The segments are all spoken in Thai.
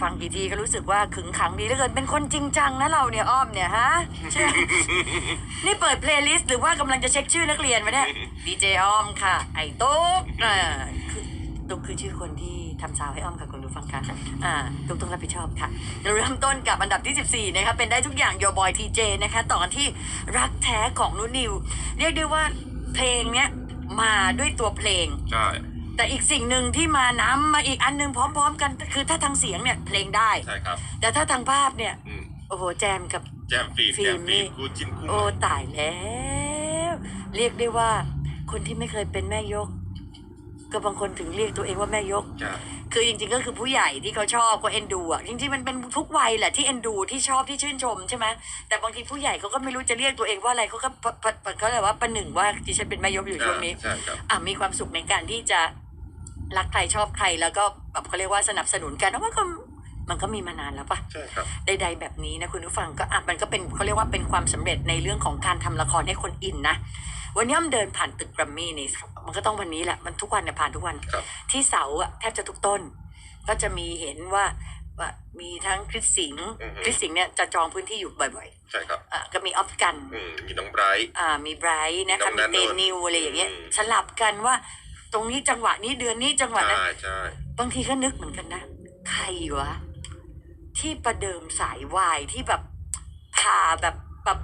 ฟังกี่ทีก็รู้สึกว่าขึงขังดีเหลือเกินเป็นคนจริงจังนะเราเนี่ยอ้อมเนี่ยฮะใช่นี่เปิดเพลย์ลิสต์หรือว่ากำลังจะเช็คชื่อนักเรียนมาเนี่ยดีเจอ้อมค่ะ ไอ้ตุ๊กอ่าคือตุ๊กคือชื่อคนที่ทำซาวให้อ้อมค่ะคุณผู้ฟังค่ะอ่าตุ๊กต้องรับผิดชอบค่ะเราเริ่มต้นกับอันดับที่ 14 นะคะเป็นได้ทุกอย่างโยบอยทีเจนะคะต่อกันที่รักแท้ของนุนิว เรียกได้ว่าเพลงเนี้ยมาด้วยตัวเพลงใช่ แต่อีกสิ่งหนึ่งที่มานำมาอีกอันหนึ่งพร้อม ๆ กัน คือถ้าทางเสียงเนี่ยเพลงได้ ใช่ครับ แต่ถ้าทางภาพเนี่ย อืมโอ้โหแจมกับ แจมฟิล์มฟิแจล์มมฟินี่ล์มกูจินคู่โอ้ตายแล้ว เรียกได้ว่า คนที่ไม่เคยเป็นแม่ยก ก็บางคนถึงเรียกตัวเองว่าแม่ยกใช่คือจริงๆก็คือผู้ใหญ่ที่เขาชอบก็เอ็นดูอะจริงๆมันเป็นทุกวัยแหละที่เอ็นดูที่ชอบที่ชื่นชมใช่ไหมแต่บางทีผู้ใหญ่เขาก็ไม่รู้จะเรียกตัวเองว่าอะไรเขาก็ปะปะปะเขาเลยว่าประหนึ่งว่าดิฉันเป็นแม่ยกอยู่ช่วงนี้ ใช่ครับ อะมีความสุขในการที่จะ รักใครชอบใครแล้วก็แบบเขาเรียกว่าสนับสนุนกันเพราะว่าก็มันก็มีมานานแล้วปะใช่ครับใดๆแบบนี้นะคุณผู้ฟังก็อะมันก็เป็นเขาเรียกว่าเป็นความสำเร็จในเรื่องของการทำละครให้คนอินนะวันนี้อ้อมเดินผ่านตึกแกรมมี่นี่มันก็ต้องวันนี้แหละมันทุกวันเนี่ยผ่านทุกวันครับที่เสาอะแทบจะทุกต้น ก็จะมีเห็นว่าว่ามีทั้งคริสสิงห์อือฮึคริสสิงห์เนี่ยจะจองพื้นที่อยู่บ่อยใช่ครับๆอะก็มีออฟกันอืมมีน้องไบรท์อ่ามีไบรท์นะคะน้มีองณเตนนท์นิวอะไรอย่างเงี้ยอืมสลับกันว่า ตรงนี้จังหวะนี้เดือนนี้จังหวะนั้นใช่ใช่บางทีก็นึกเหมือนกันนะ ใครวะ ที่ประเดิมสายวายที่แบบผ่าแบบแบบ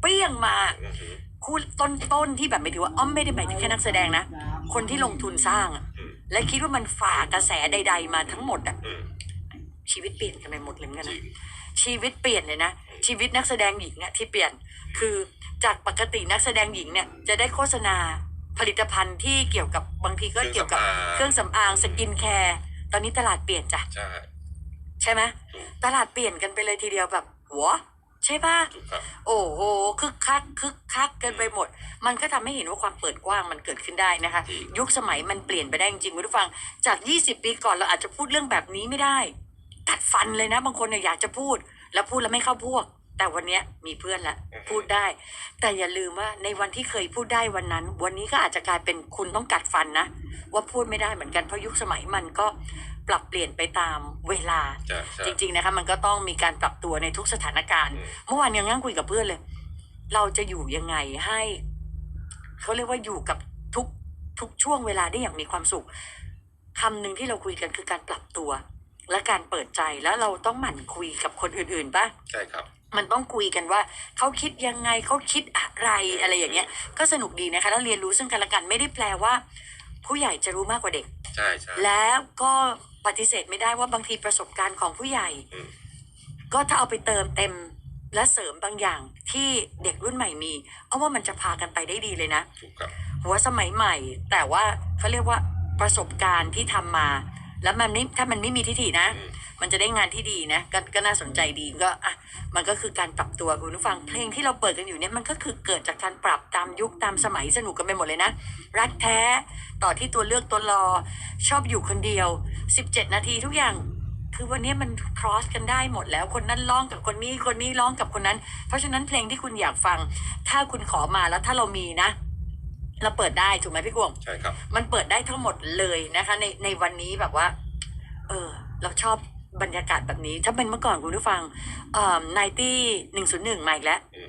เปรี้ยงมาอือหือคู่ต้นต้นๆที่แบบไม่ถือว่าอ้อมไม่ได้หมายถึงแค่นักแสดงนะ คนที่ลงทุนสร้างอะอืมและคิดว่ามันฝ่ากระแสใด ๆ มาทั้งหมดอะอืมชีวิตเปลี่ยนกันไปหมดเลยเหมือนกันจรินะงชีวิตเปลี่ยนเลยนะชีวิตนักแสดงหญิงอะที่เปลี่ยนคือจากปกตินักแสดงหญิงเนี่ยจะได้โฆษณา ผลิตภัณฑ์ที่เกี่ยวกับบางทีก็เกี่ยวกับเครื่องสำอางสกินแคร์ตอนนี้ตลาดเปลี่ยนจ้ะใช่ใช่ไหมถูกตลาดเปลี่ยนกันไปเลยทีเดียวแบบหัวใช่ปะถูกครับโอ้โหคึกคักคึกคักกันไปหมด มันก็ทำให้เห็นว่าความเปิดกว้างมันเกิดขึ้นได้นะคะจริงยุคสมัยมันเปลี่ยนไปได้จริงๆคุณผู้ฟัง จาก 20 ปีก่อนเราอาจจะพูดเรื่องแบบนี้ไม่ได้ ตัดฟันเลยนะ บางคนเนี่ยอยากจะพูด แล้วพูดแล้วไม่เข้าพวก แต่วันเนี้ยมีเพื่อนละพูดได้ แต่อย่าลืมว่าในวันที่เคยพูดได้วันนั้น วันนี้ก็อาจจะกลายเป็นคุณต้องกัดฟันนะ ว่าพูดไม่ได้เหมือนกันเพราะยุคสมัยมันก็ปรับเปลี่ยนไปตามเวลาใช่ใช่จริง ๆนะคะ มันก็ต้องมีการปรับตัวในทุกสถานการณ์อืมเมื่อวานยังนั่งคุยกับเพื่อนเลย เราจะอยู่ยังไงให้เขาเรียกว่าอยู่กับทุกทุกช่วงเวลาได้อย่างมีความสุขคำหนึ่งที่เราคุยกันคือการปรับตัว และการเปิดใจแล้วเราต้องหมั่นคุยกับคนอื่นๆปะใช่ครับ มันต้องคุยกันว่าเขาคิดยังไงเขาคิดอะไรอะไรอย่างเงี้ย ก็สนุกดีนะคะแล้วเรียนรู้ซึ่งกันและกันไม่ได้แปลว่า ผู้ใหญ่จะรู้มากกว่าเด็ก ใช่ใช่แล้วก็ปฏิเสธไม่ได้ว่าบางทีประสบการณ์ของผู้ใหญ่ อืมก็ถ้าเอาไปเติมเต็มและเสริมบางอย่างที่เด็กรุ่นใหม่มีเอาว่ามันจะพากันไปได้ดีเลยนะ ถูกครับ หัวสมัยใหม่ แต่ว่าเขาเรียกว่าประสบการณ์ที่ทำมา แล้วมันไม่ถ้ามันไม่มีทิฏฐินะ อืม มันจะได้งานที่ดีนะกก็น่าสนใจดีก็อะมันก็คือการปรับตัวคุณผู้ฟังเพลงที่เราเปิดกันอยู่เนี่ยมันก็คือเกิดจากการปรับตามยุคตามสมัยสนุกกันไปหมดเลยนะ รักแท้ต่อที่ตัวเลือกตัวรอชอบอยู่คนเดียว 17 นาทีทุกอย่างคือวันนี้มัน cross กันได้หมดแล้ว คนนั้นร้องกับคนนี้คนนี้ร้องกับคนนั้น เพราะฉะนั้นเพลงที่คุณอยากฟัง ถ้าคุณขอมาแล้วถ้าเรามีนะ เราเปิดได้ถูกไหมพี่กวงใช่ครับ มันเปิดได้ทั้งหมดเลยนะคะ ในในวันนี้แบบว่า เออ เราชอบ บรรยากาศแบบนี้ ถ้าเป็นเมื่อก่อนคุณผู้ฟังเอ่อไนตี้หนึ่งศูนย์หนึ่งมาอีกแล้ว อืม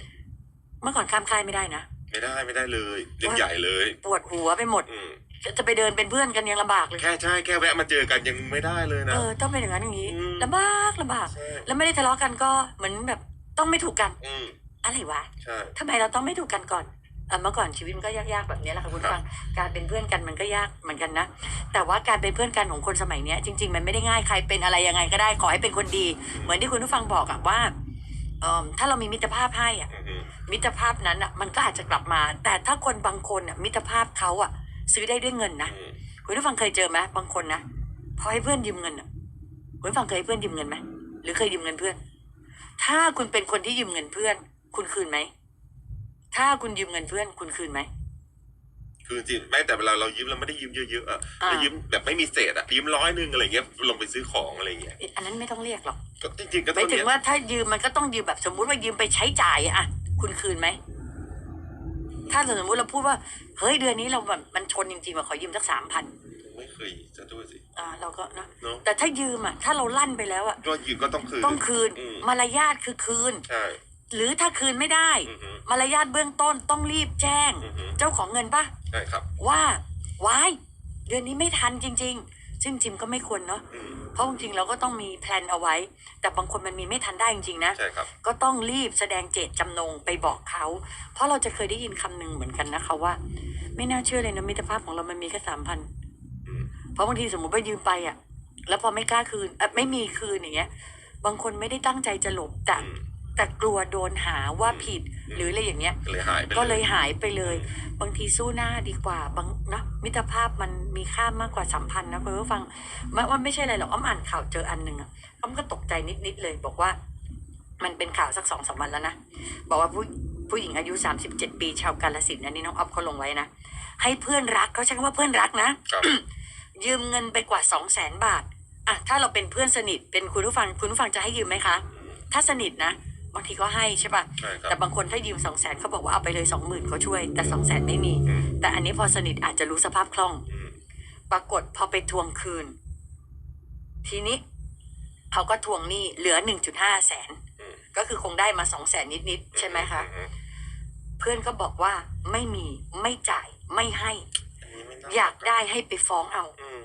เมื่อก่อนข้ามค่ายไม่ได้นะ ไม่ได้ไม่ได้เลยเรื่องใหญ่เลย ปวดหัวไปหมด อืมจะจะไปเดินเป็นเพื่อนกันยังลำบากเลย แค่ใช่แค่แวะมาเจอกันยังไม่ได้เลยนะ เออ ต้องเป็นอย่างนั้นอย่างนี้อืม ลำบากลำบาก ใช่แล้วไม่ได้ทะเลาะกันก็เหมือนแบบต้องไม่ถูกกัน อืมอะไรวะใช่ ทำไมเราต้องไม่ถูกกันก่อน เออเมื่อก่อนชีวิตมันก็ยากๆแบบนี้แหละค่ะคุณผู้ฟัง การเป็นเพื่อนกันมันก็ยากเหมือนกันนะ แต่ว่าการเป็นเพื่อนกันของคนสมัยเนี้ยจริง ๆ มันไม่ได้ง่ายใครเป็นอะไรยังไงก็ได้ขอให้เป็นคนดี เหมือนที่คุณผู้ฟังบอกอะว่าเออถ้าเรามีมิตรภาพให้อะอือหือมิตรภาพนั้นอะมันก็อาจจะกลับมา แต่ถ้าคนบางคนอะมิตรภาพเขาอะซื้อได้ด้วยเงินนะอืมคุณผู้ฟังเคยเจอไหมบางคนนะพอให้เพื่อนยืมเงินอะคุณผู้ฟังเคยให้เพื่อนยืมเงินไหมหรือเคยยืมเงินเพื่อน ถ้าคุณเป็นคนที่ยืมเงินเพื่อน คุณคืนไหม ถ้าคุณยืมเงินเพื่อนคุณคืนไหม คือจริงแม้แต่เวลาเรายืมเราไม่ได้ยืมเยอะๆอะอ่า เรายืมแบบไม่มีเศษอะยืมร้อยหนึ่งอะไรเงี้ยลงไปซื้อของอะไรเงี้ยอันนั้นไม่ต้องเรียกหรอกก็จริงๆก็หต้มาอยงถึงเนี้ยว่าถ้ายืมมันก็ต้องยืมแบบสมมุติว่ายืมไปใช้จ่ายอะอะคุณคืนไหม ถ้าสมมติเราพูดว่า เฮ้ยเดือนนี้เราแบบมันชนจริงๆว่าขอยืมสักสามพันไม่เคยจะด้วยสิ อ่าเราก็นะเนอะ แต่ถ้ายืมอะถ้าเราลั่นไปแล้วอะก็ยืมก็ต้องคืน ต้องคืนอืม มารยาทคือคืน ใช่หรือถ้าคืนไม่ได้ อือฮึ มารยาทเบื้องต้นต้องรีบแจ้ง อือฮึเจ้าของเงินปะใช่ครับ ว่าวายเดือนนี้ไม่ทันจริง ๆ ซึ่งจริงก็ไม่ควรเนาะอืมเพราะจริงๆเราก็ต้องมีแพลนเอาไว้ แต่บางคนมันมีไม่ทันได้จริงๆนะ ใช่ครับ ก็ต้องรีบแสดงเจตจำนงไปบอกเขา เพราะเราจะเคยได้ยินคำหนึ่งเหมือนกันนะคะว่า ไม่น่าเชื่อเลยนะมิตรภาพของเรามันมีแค่สามพันอืม เพราะบางทีสมมุติว่ายืมไปอะ แล้วพอไม่กล้าคืนเอ่อไม่มีคืนอย่างเงี้ย บางคนไม่ได้ตั้งใจจะหลบแต่อืม แต่กลัวโดนหาว่าผิดหรืออะไรอย่างเงี้ยก็เลยหายไปก็เลยหายไปเลย บางทีสู้หน้าดีกว่าบางนะมิตรภาพมันมีค่ามากกว่าสัมพันธ์นะคุณผู้ฟังมันว่าไม่ใช่อะไรหรอกอ้อมอ่านข่าวเจออันหนึ่งอะอ้อมก็ตกใจนิดๆเลย บอกว่า มันเป็นข่าวสักสองสามวันแล้วนะบอกว่าผู้ผู้หญิงอายุสามสิบเจ็ดปีชาวกาลสินธุ์อันนี้น้องอ๊อฟเขาลงไว้นะให้เพื่อนรักเขาใช้คำว่าเพื่อนรักนะครับยืมเงินไปกว่าสองแสนบาทอะถ้าเราเป็นเพื่อนสนิทเป็นคุณผู้ฟังคุณผู้ฟังจะให้ยืมไหมคะ ถ้าสนิทนะ บางทีก็ให้ใช่ปะใช่ครับ แต่บางคนถ้ายืมสองแสนเขาบอกว่าเอาไปเลยสองหมื่นเขาช่วย แต่สองแสนไม่มี อืม แต่อันนี้พอสนิทอาจจะรู้สภาพคล่อง อืมปรากฏพอไปทวงคืน ทีนี้เขาก็ทวงหนี้เหลือหนึ่งจุดห้าแสน อืมก็คือคงได้มาสองแสนนิดๆใช่ไหมคะ อืมเพื่อนก็บอกว่าไม่มีไม่จ่ายไม่ให้อันนี้ไม่น่อยากได้ให้ไปฟ้องเอา อืม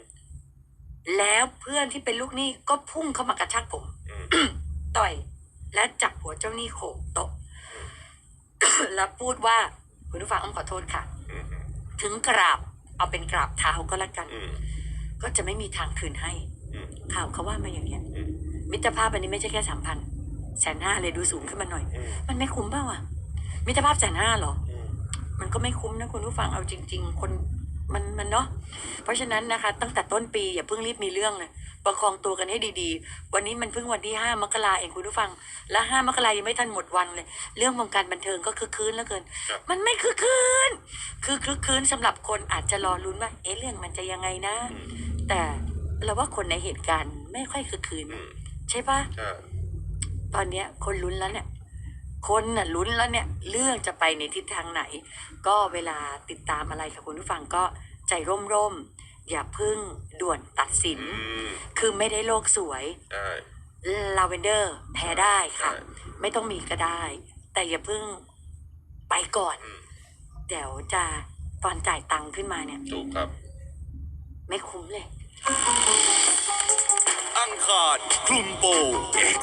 แล้วเพื่อนที่เป็นลูกหนี้ก็พุ่งเข้ามากระชากผม อืมต่อย และจับหัวเจ้าหนี้โขกโต๊ะแล้วพูดว่าคุณผู้ฟังอ้อมขอโทษค่ะ ถึงกราบเอาเป็นกราบเท้าก็แล้วกัน ก็จะไม่มีทางคืนให้ ข่าวเขาว่ามาอย่างเงี้ยมิตรภาพอันนี้ไม่ใช่แค่สามพันแสนห้าเลยดูสูงขึ้นมาหน่อย มันไม่คุ้มเปล่าอะ มิตรภาพแสนห้าหรอมมันก็ไม่คุ้มนะคุณผู้ฟังเอาจริง ๆ คน มันมันเนาะเพราะฉะนั้นนะคะ ตั้งแต่ต้นปีอย่าเพิ่งรีบมีเรื่องเลยประคองตัวกันให้ดีๆ วันนี้มันเพิ่งวันที่ห้ามกราเองคุณผู้ฟัง และห้ามกรายังไม่ทันหมดวันเลย เรื่องวงการบันเทิงก็คือคืนแล้วเกินครับมันไม่คือคืน คือคือคืนสำหรับคนอาจจะรอลุ้นว่าเอ๊ะเรื่องมันจะยังไงนะอืมแต่เราว่าคนในเหตุการณ์ไม่ค่อยคือคืนอืมใช่ปะใช่ตอนเนี้ยคนลุ้นแล้วเนี่ย คนน่ะลุ้นแล้วเนี่ยเรื่องจะไปในทิศทางไหน ก็เวลาติดตามอะไรค่ะคุณผู้ฟังก็ใจร่มๆ อย่าเพึ่งด่วนตัดสินอืมคือไม่ได้โลกสวยใช่ลาเวนเดอร์แพ้ได้ค่ะใช่ไม่ต้องมีก็ได้ แต่อย่าเพึ่งไปก่อนอืมเดี๋ยวจะตอนจ่ายตังค์ขึ้นมาเนี่ยถูกครับ ไม่คุ้มเลย อังคารคลุมโปง X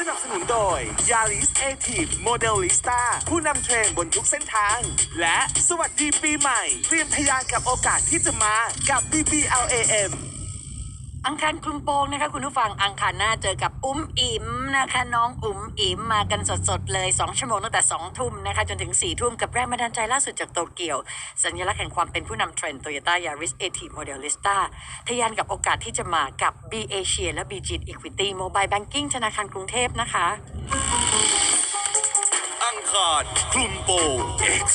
สนับสนุนโดย Yaris Active Modelista ผู้นำเทรนบนทุกเส้นทาง และสวัสดีปีใหม่ เตรียมทยานกับโอกาสที่จะมากับ BBLAM อังคารคลุมโปงนะคะคุณผู้ฟังอังคารหน้าเจอกับอุ้มอิ๋มนะคะ น้องอุ๋มอิ๋มมากันสดๆเลย 2 ชั่วโมงตั้งแต่ 2 ทุ่มนะคะ จนถึง 4 ทุ่มกับแรงบันดาลใจล่าสุดจากโตเกียว สัญลักษณ์แห่งความเป็นผู้นำเทรนด์ Toyota Yaris a t Modelista ทะยานกับโอกาสที่จะมากับ B Asia และ B g Equity Mobile Banking ธนาคารกรุงเทพนะคะ อังคารคลุมโปง X